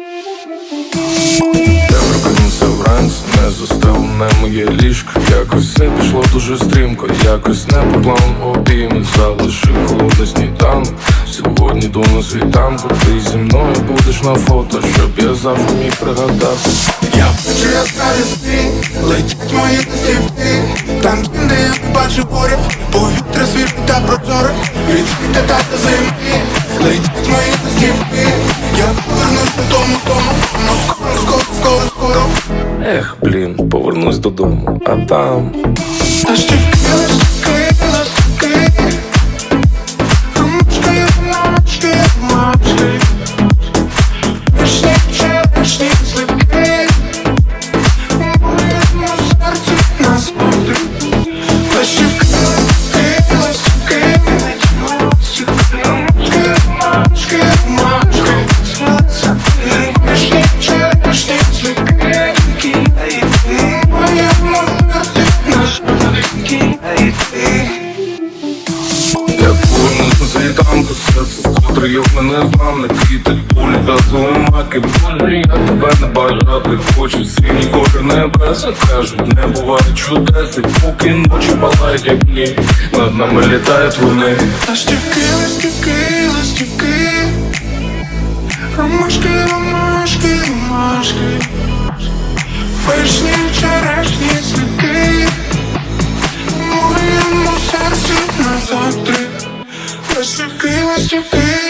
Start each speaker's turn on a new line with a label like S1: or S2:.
S1: Темно прокинувся вранці, не застелене моє ліжко. Якось все пішло дуже стрімко, якось не по плану. Обійми Залишив холодний сніданок Сьогодні йду на світанку. Ти зі мною будеш на фото, щоб я завжди міг пригадати.
S2: Я яскраві сни, летять мої листівки Там, де я бачу поряд, повітря свіже та прозоре Від літа та до
S1: Ех, блін, повернусь додому, а там повернусь на серце я в мене вам не квіти Пулі газу маки, болі, я тебе не бажати. Хочу сині кори небес, кажуть, не буває чудес. І поки ночі палають, як дні, над нами літають вони.
S2: Ластівки, ластівки, ластівки Ромашки, ромашки, ромашки. Вишні, черешні цвіти У моєму серці назавжди Ластівки, ластівки, ластівки